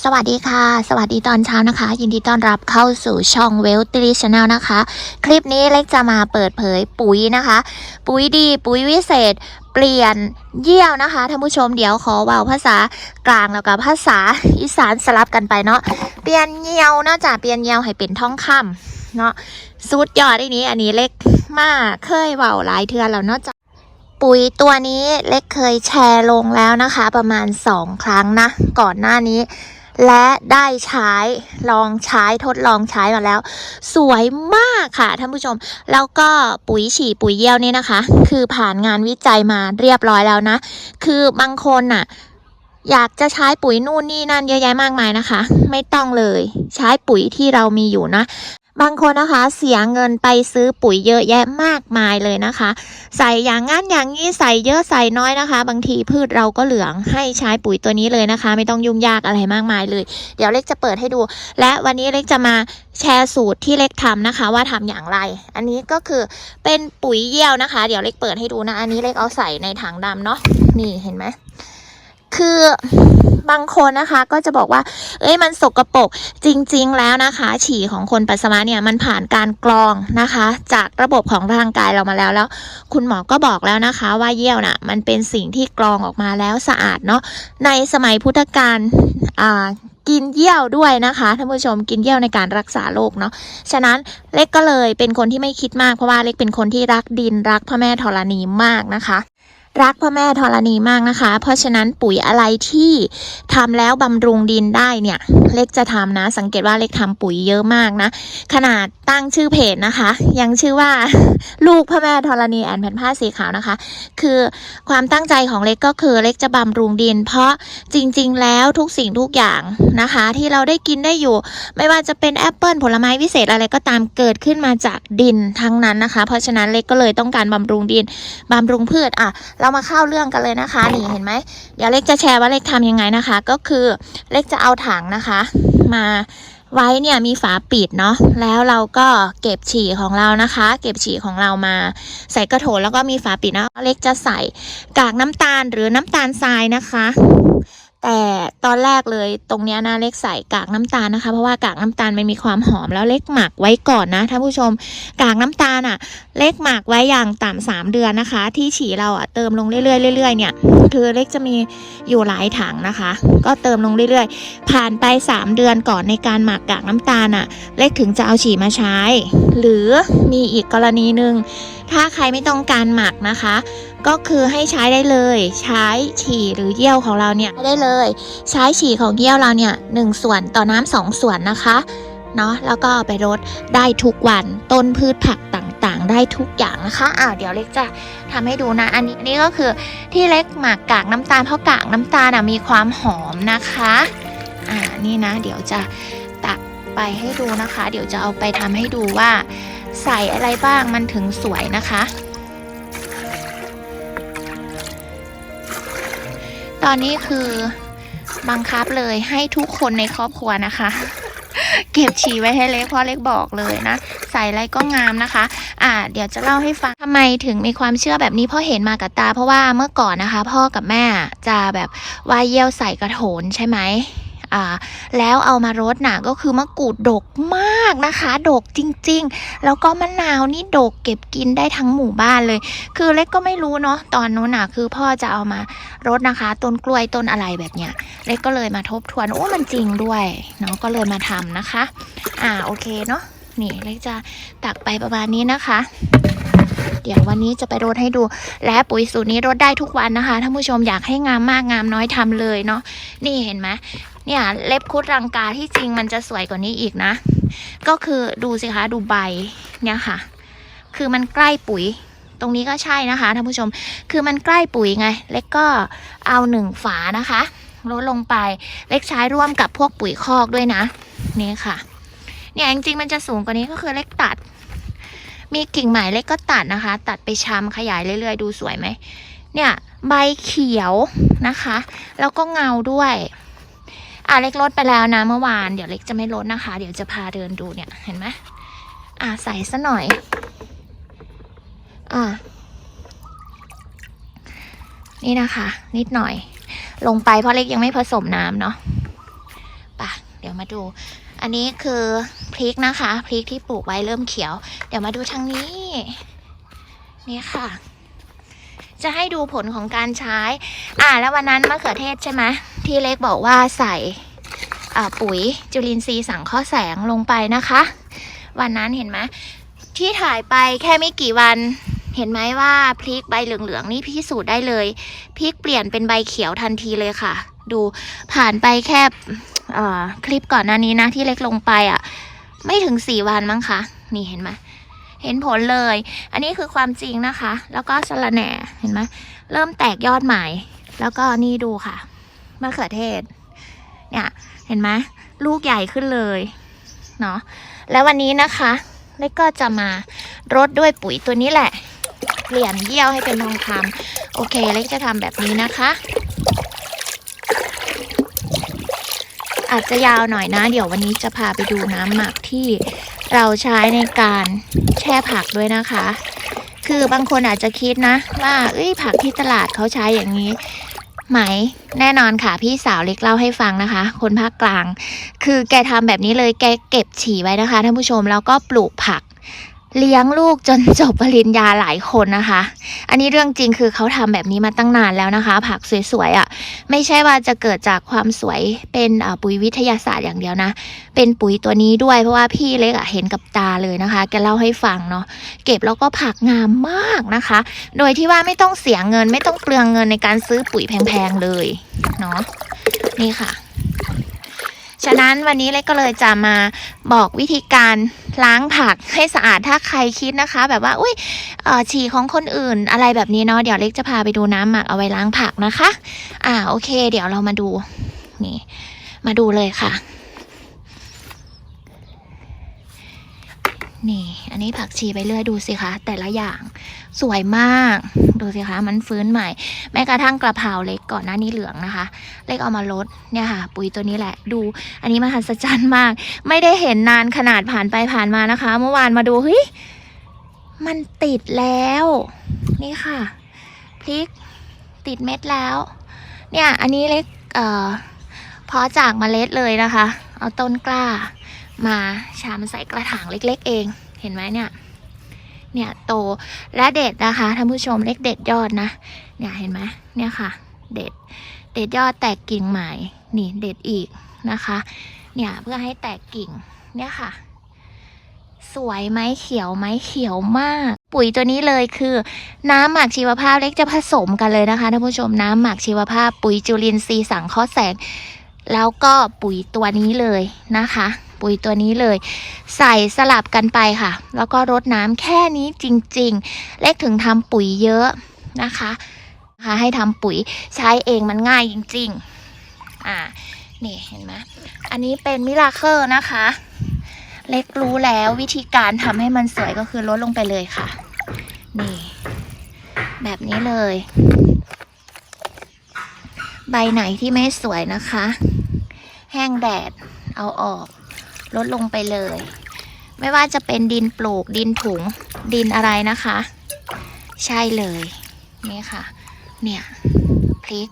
สวัสดีค่ะ สวัสดีตอนเช้านะคะ ยินดีต้อนรับเข้าสู่ช่องเวลติลิชแนลนะคะ คลิปนี้เล็กจะมาเปิดเผยปุ๋ยนะคะ ปุ๋ยดีปุ๋ยวิเศษ เปลี่ยนเยี่ยวนะคะท่านผู้ชมเดี๋ยวขอเว่าภาษากลางแล้วกับภาษาอีสานสลับกันไปเนาะเปลี่ยนเยี่ยวเนาะจากเปลี่ยนเยี่ยวให้เป็นท่องคำเนาะสุดยอดอันนี้อันนี้เล็กมากเคยเว่าหลายเทือนแล้วเนาะจากปุ๋ยตัวนี้เล็กเคยแชร์ลงแล้วนะคะ ประมาณ 2 ครั้งนะก่อนหน้านี้ และได้ใช้ลองใช้ทดลองใช้มาแล้ว สวยมากค่ะท่านผู้ชม แล้วก็ปุ๋ยฉี่ปุ๋ยเยี่ยวนี่นะคะ คือผ่านงานวิจัยมาเรียบร้อยแล้วนะ คือบางคนน่ะอยากจะใช้ปุ๋ยนู่นนี่นั่นเยอะแยะมากมายนะคะ ไม่ต้องเลย ใช้ปุ๋ยที่เรามีอยู่นะ บางคนนะคะเสียเงินไปซื้อปุ๋ยเยอะแยะมากมายเลยนะคะ ใส่อย่างงั้นอย่างนี้ใส่เยอะใส่น้อยนะคะ บางทีพืชเราก็เหลืองให้ใช้ปุ๋ยตัวนี้เลยนะคะ ไม่ต้องยุ่งยากอะไรมากมายเลย เดี๋ยวเล็กจะเปิดให้ดู และวันนี้เล็กจะมาแชร์สูตรที่เล็กทำนะคะ ว่าทำอย่างไร อันนี้ก็คือเป็นปุ๋ยเยี่ยวนะคะ เดี๋ยวเล็กเปิดให้ดูนะ อันนี้เล็กเอาใส่ในถังดำเนาะนี่เห็นไหม คือบางคนนะคะก็จะบอกว่า เอ้ยมันสกรปรกจริง ๆ แล้วนะคะ ฉี่ของคนปัสสาวะเนี่ยมันผ่านการกรองนะคะ จากระบบของร่างกายเรามาแล้วแล้ว คุณหมอก็บอกแล้วนะคะ ว่าเยี่ยวน่ะมันเป็นสิ่งที่กรองออกมาแล้วสะอาดเนาะในสมัยพุทธกาลอ่ากินเยี่ยวด้วยนะคะท่านผู้ชมกินเยี่ยวในการรักษาโรคเนาะฉะนั้นเล็กก็เลยเป็นคนที่ไม่คิดมากเพราะว่าเล็กเป็นคนที่รักดินรักพระแม่ธรณีมากนะคะ รักพระแม่ธรณีมากนะคะ เพราะฉะนั้นปุ๋ยอะไรที่ทำแล้วบำรุงดินได้เนี่ย เล็กจะทำนะ สังเกตว่าเล็กทำปุ๋ยเยอะมากนะ ขนาดตั้งชื่อเพจนะคะ ยังชื่อว่าลูกพระแม่ธรณีแอนแผ่นผ้าสีขาวนะคะ คือความตั้งใจของเล็กก็คือเล็กจะบำรุงดิน เพราะจริง ๆ แล้วทุกสิ่งทุกอย่างนะคะ ที่เราได้กินได้อยู่ ไม่ว่าจะเป็นแอปเปิลผลไม้วิเศษอะไรก็ตามเกิดขึ้นมาจากดินทั้งนั้นนะคะ เพราะฉะนั้นเล็กก็เลยต้องการบำรุงดินบำรุงพืชอะเรามาเข้าเรื่องกันเลยนะคะ นี่เห็นไหมเดี๋ยวเล็กจะแชร์ว่าเล็กทำยังไงนะคะ ก็คือเล็กจะเอาถังนะคะ มาไว้เนี่ยมีฝาปิดเนาะแล้วเราก็เก็บฉี่ของเรานะคะ เก็บฉี่ของเรามา ใส่กระโถนแล้วก็มีฝาปิดนะเล็กจะใส่กากน้ำตาลหรือน้ำตาลทรายนะคะ แต่ตอนแรกเลยตรงเนี้ยนะเล็กใส่กากน้ำตาลนะคะ เพราะว่ากากน้ำตาลมันมีความหอมแล้วเล็กหมักไว้ก่อนนะท่านผู้ชม กากน้ำตาลอะ เล็กหมักไว้อย่างต่ำสามเดือนนะคะ ที่ฉี่เราอะเติมลงเรื่อยๆเรื่อยๆเนี่ยคือเล็กจะมีอยู่หลายถังนะคะ ก็เติมลงเรื่อยๆ ผ่านไป 3 เดือนก่อนในการหมักกากน้ำตาลอะ เล็กถึงจะเอาฉี่มาใช้ หรือมีอีกกรณีหนึ่งถ้าใครไม่ต้องการหมักนะคะ ก็คือให้ใช้ได้เลย ใช้ฉี่หรือเยี่ยวของเราเนี่ยได้เลย ใช้ฉี่ของเยี่ยวเราเนี่ยหนึ่งส่วนต่อน้ำสองส่วนนะคะเนาะแล้วก็ไปรดได้ทุกวันต้นพืชผักต่างๆ ได้ทุกอย่างนะคะอ้าวเดี๋ยวเล็กจะทำให้ดูนะ อันนี้นนี้ก็คือที่เล็กหมักกากน้ำตาลเพราะกากน้ำตาลนะมีความหอมนะคะอ่านี่นะ เดี๋ยวจะตักไปให้ดูนะคะ เดี๋ยวจะเอาไปทำให้ดูว่า ใส่อะไรบ้างมันถึงสวยนะคะ ตอนนี้คือบังคับเลยให้ทุกคนในครอบครัวนะคะ เก็บฉี่ไว้ให้เล็กเพราะเล็กบอกเลยนะ ใส่อะไรก็งามนะคะ อ่า เดี๋ยวจะเล่าให้ฟังทำไมถึงมีความเชื่อแบบนี้พ่อเห็นมากับตา เพราะว่าเมื่อก่อนนะคะ พ่อกับแม่จะแบบว่าเยี่ยวใส่กระโถนใช่ไหม แล้วเอามารดน่ะก็คือมะกรูดดกมากนะคะ ดกจริง ๆ แล้วก็มะนาวนี่ดกเก็บกินได้ทั้งหมู่บ้านเลย คือเล็กก็ไม่รู้เนาะตอนนู้นน่ะคือพ่อจะเอามารดนะคะ ต้นกล้วยต้นอะไรแบบเนี้ยเล็กก็เลยมาทบทวนโอ้มันจริงด้วยเนาะก็เลยมาทำนะคะ อ่าโอเคเนาะนี่เล็กจะตักไปประมาณนี้นะคะ เดี๋ยววันนี้จะไปรดให้ดู และปุ๋ยสูตรนี้รดได้ทุกวันนะคะท่านผู้ชมอยากให้งามมากงามน้อยทำเลยเนาะนี่เห็นไหมเนี่ยเล็บคุดรังกาที่จริงมันจะสวยกว่านี้อีกนะ ก็คือดูสิคะดูใบเนี่ยค่ะ คือมันใกล้ปุ๋ยตรงนี้ก็ใช่นะคะท่านผู้ชม คือมันใกล้ปุ๋ยไง เล็กก็เอาหนึ่งฝานะคะลดลงไป เล็กใช้ร่วมกับพวกปุ๋ยคอกด้วยนะ นี่ค่ะ เนี่ยจริงๆมันจะสูงกว่านี้ก็คือเล็กตัด มีกิ่งใหม่เล็กก็ตัดนะคะ ตัดไปชำขยายเรื่อยๆ ดูสวยไหม เนี่ยใบเขียวนะคะ แล้วก็เงาด้วยอะเล็กลดไปแล้วนะเมื่อวาน เดี๋ยวเล็กจะไม่ลดนะคะ เดี๋ยวจะพาเดินดูเนี่ยเห็นไหมอะใส่ซะหน่อย อะนี่นะคะ นิดหน่อย ลงไปเพราะเล็กยังไม่ผสมน้ำเนาะปะเดี๋ยวมาดู อันนี้คือพริกนะคะ พริกที่ปลูกไว้เริ่มเขียว เดี๋ยวมาดูทางนี้ นี่ค่ะ จะให้ดูผลของการใช้ อ่า แล้ววันนั้นมะเขือเทศใช่ไหมที่เล็กบอกว่าใส่ปุ๋ยจุลินทรีย์สังเคราะห์แสงลงไปนะคะ วันนั้นเห็นไหมที่ถ่ายไปแค่ไม่กี่วันเห็นไหมว่าพริกใบเหลืองๆนี่พิสูจน์ได้เลยพริกเปลี่ยนเป็นใบเขียวทันทีเลยค่ะ ดูผ่านไปแค่ คลิปก่อนหน้านี้นะที่เล็กลงไปอะ ไม่ถึงสี่วันมั้งคะนี่เห็นไหมเห็นผลเลย อันนี้คือความจริงนะคะ แล้วก็สะระแหน่เห็นไหมเริ่มแตกยอดใหม่ แล้วก็นี่ดูค่ะมะเขือเทศ เนี่ย เห็นไหมลูกใหญ่ขึ้นเลยเนาะแล้ววันนี้นะคะเล็กก็จะมารดด้วยปุ๋ยตัวนี้แหละ เปลี่ยนเยี่ยวให้เป็นทองคำโอเค เล็กจะทำแบบนี้นะคะ อาจจะยาวหน่อยนะ เดี๋ยววันนี้จะพาไปดูน้ำหมักที่เราใช้ในการแช่ผักด้วยนะคะ คือบางคนอาจจะคิดนะ ว่าเอ้ยผักที่ตลาดเขาใช้อย่างนี้ไหมแน่นอนค่ะพี่สาวเล็กเล่าให้ฟังนะคะ คนภาคกลาง คือแกทำแบบนี้เลยแกเก็บฉี่ไว้นะคะท่านผู้ชมแล้วก็ปลูกผัก เลี้ยงลูกจนจบปริญญาหลายคนนะคะ อันนี้เรื่องจริงคือเขาทำแบบนี้มาตั้งนานแล้วนะคะ ผักสวยๆอะ่ะ ไม่ใช่ว่าจะเกิดจากความสวยเป็นปุ๋ยวิทยาศาสตร์อย่างเดียวนะ เป็นปุ๋ยตัวนี้ด้วยเพราะว่าพี่เล็กอะเห็นกับตาเลยนะคะ แกเล่าให้ฟังเนาะ เก็บแล้วก็ผักงามมากนะคะ โดยที่ว่าไม่ต้องเสียเงิน ไม่ต้องเปลืองเงินในการซื้อปุ๋ยแพงๆเลยเนาะ นี่ค่ะ ฉะนั้นวันนี้เล็กก็เลยจะมาบอกวิธีการ ล้างผักให้สะอาดถ้าใครคิดนะคะ แบบว่าอุ้ยฉี่ของคนอื่นอะไรแบบนี้เนาะเดี๋ยวเล็กจะพาไปดูน้ำหมักเอาไว้ล้างผักนะคะ อ่าโอเค เดี๋ยวเรามาดูนี่มาดูเลยค่ะ นี่ อันนี้ผักชีไปเรื่อยดูสิคะ แต่ละอย่างสวยมาก ดูสิคะมันฟื้นใหม่ แม้กระทั่งกระเพราเล็กก่อนหน้านี้เหลืองนะคะ เล็กเอามาลดเนี่ยค่ะ ปุ๋ยตัวนี้แหละดู อันนี้มหัศจรรย์มาก ไม่ได้เห็นนานขนาดผ่านไปผ่านมานะคะ เมื่อวานมาดูเฮ้ยมันติดแล้ว นี่ค่ะพริกติดเม็ดแล้ว เนี่ยอันนี้เล็กเอ่อเพาะจากเมล็ดเลยนะคะ เอาต้นกล้า มาชามใส่กระถางเล็ก ๆ เอง เห็นไหมเนี่ย เนี่ยโตและเด็ดนะคะท่านผู้ชมเล็กเด็ดยอดนะ เนี่ยเห็นไหมเนี่ยค่ะ เด็ด เด็ดยอดแตกกิ่งใหม่นี่เด็ดอีกนะคะ เนี่ยเพื่อให้แตกกิ่ง เนี่ยค่ะ สวยไหมเขียวไหมเขียวมาก ปุ๋ยตัวนี้เลยคือ น้ำหมักชีวภาพเล็กจะผสมกันเลยนะคะท่านผู้ชมน้ำหมักชีวภาพปุ๋ยจุลินทรีย์สังเคราะห์แสงแล้วก็ปุ๋ยตัวนี้เลยนะคะ ปุ๋ยตัวนี้เลย ใส่สลับกันไปค่ะ แล้วก็รดน้ำแค่นี้จริง ๆ เล็กถึงทำปุ๋ยเยอะนะคะคะให้ทำปุ๋ยใช้เองมันง่ายจริง ๆ อ่า นี่เห็นไหมอันนี้เป็นมิราเคิลนะคะ เล็กรู้แล้ววิธีการทำให้มันสวยก็คือลดลงไปเลยค่ะ นี่ แบบนี้เลย ใบไหนที่ไม่สวยนะคะ แห้งแดดเอาออก ลดลงไปเลย ไม่ว่าจะเป็นดินปลูกดินถุงดินอะไรนะคะ ใช่เลยนี่ค่ะ เนี่ยพริก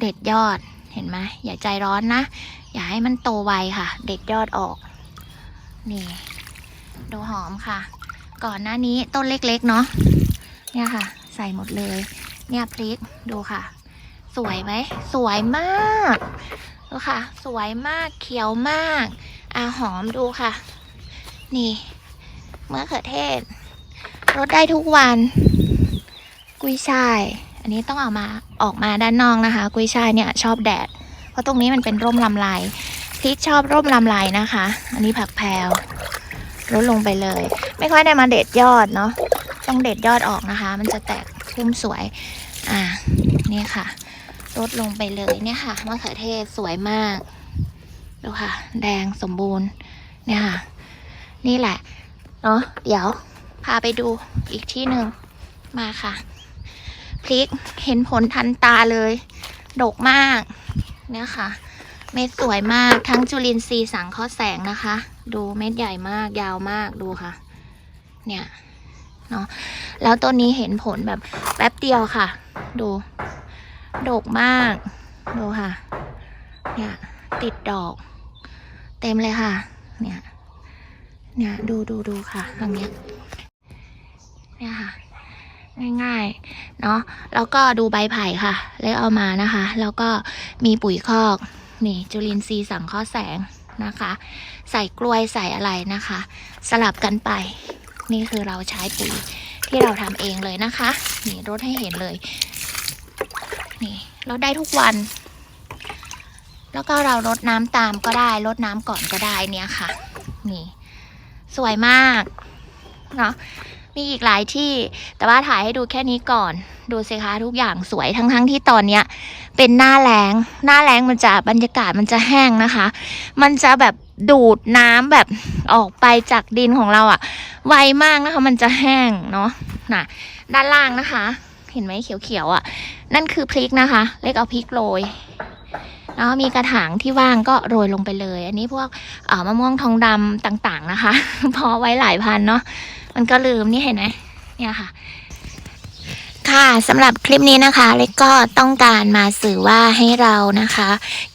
เด็ดยอดเห็นไหมอย่าใจร้อนนะ อย่าให้มันโตไวค่ะ เด็ดยอดออก นี่ดูหอมค่ะ ก่อนหน้านี้ต้นเล็กๆเนาะเนี่ยค่ะ ใส่หมดเลย เนี่ยพริกดูค่ะ สวยไหมสวยมากดูค่ะ สวยมากเขียวมาก อาหอมดูค่ะ นี่มะเขือเทศรดได้ทุกวัน กุยช่าย อันนี้ต้องเอามาออกมาด้านนอกนะคะ กุยช่ายเนี่ยชอบแดด เพราะตรงนี้มันเป็นร่มลำไรพริกชอบร่มลำไรนะคะ อันนี้ผักแพรวลดลงไปเลย ไม่ค่อยได้มาเด็ดยอดเนาะต้องเด็ดยอดออกนะคะ มันจะแตกพุ่มสวย อ่านี่ค่ะลดลงไปเลยเนี่ยค่ะมะเขือเทศสวยมาก ดูค่ะ แดงสมบูรณ์เนี่ยค่ะ นี่แหละ เนาะเดี๋ยว พาไปดูอีกที่หนึ่งมาค่ะพริกเห็นผลทันตาเลย ดกมาก เนี่ยค่ะ เม็ดสวยมากทั้งจุลินทรีย์สังเคราะห์แสงนะคะ ดูเม็ดใหญ่มากยาวมากดูค่ะ เนี่ยเนาะแล้วต้นนี้เห็นผลแบบแป๊บเดียวค่ะ ดู ดกมาก ดูค่ะ เนี่ย ติดดอก เต็มเลยค่ะ เนี่ย เนี่ยดูดูดูค่ะตรงเนี้ยเนี่ยค่ะ ง่ายๆ เนาะแล้วก็ดูใบไผ่ค่ะเลยเอามานะคะ แล้วก็มีปุ๋ยคอก นี่ จุลินทรีย์สังเคราะห์แสงนะคะ ใส่กล้วยใส่อะไรนะคะ สลับกันไป นี่คือเราใช้ปุ๋ยที่เราทำเองเลยนะคะ นี่รดให้เห็นเลย นี่เราได้ทุกวัน แล้วก็เรารดน้ำตามก็ได้รดน้ำก่อนก็ได้เนี่ยค่ะ นี่ สวยมากเนาะมีอีกหลายที่ แต่ว่าถ่ายให้ดูแค่นี้ก่อน ดูสิคะทุกอย่างสวยทั้งๆทที่ตอนเนี้ย เป็นหน้าแล้งหน้าแล้งมันจะบรรยากาศมันจะแห้งนะคะ มันจะแบบดูดน้ำแบบออกไปจากดินของเราอะไวมากนะคะ มันจะแห้งเนาะน่ะ ด้านล่างนะคะ เห็นไหมเขียวๆอะ่ะนั่นคือพริกนะคะ เล็กเอาพริกโรย แล้วมีกระถางที่ว่างก็โรยลงไปเลย อันนี้พวกมะม่วงทองดำต่างๆนะคะ พอไว้หลายพันเนาะมันก็ลืมนี่เห็นไหมเนี่ยค่ะ ค่ะสำหรับคลิปนี้นะคะเล็กก็ต้องการมาสื่อว่าให้เรานะคะ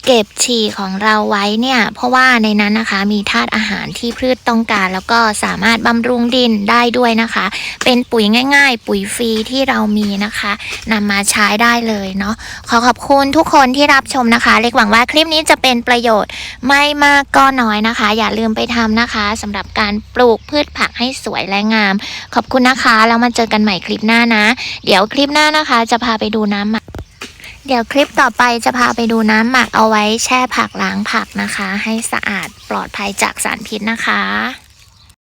เก็บฉี่ของเราไว้เนี่ย เพราะว่าในนั้นนะคะมีธาตุอาหารที่พืชต้องการ แล้วก็สามารถบำรุงดินได้ด้วยนะคะ เป็นปุ๋ยง่าย ๆ ปุ๋ยฟรีที่เรามีนะคะนำมาใช้ได้เลยเนาะขอขอบคุณทุกคนที่รับชมนะคะ เล็กหวังว่าคลิปนี้จะเป็นประโยชน์ไม่มากก็น้อยนะคะ อย่าลืมไปทำนะคะสำหรับการปลูกพืชผักให้สวยและงาม ขอบคุณนะคะแล้วมาเจอกันใหม่คลิปหน้านะ เดี๋ยวคลิปหน้านะคะ จะพาไปดูน้ำหมัก เดี๋ยวคลิปต่อไปจะพาไปดูน้ำหมักเอาไว้แช่ผักล้างผักนะคะ ให้สะอาดปลอดภัยจากสารพิษนะคะ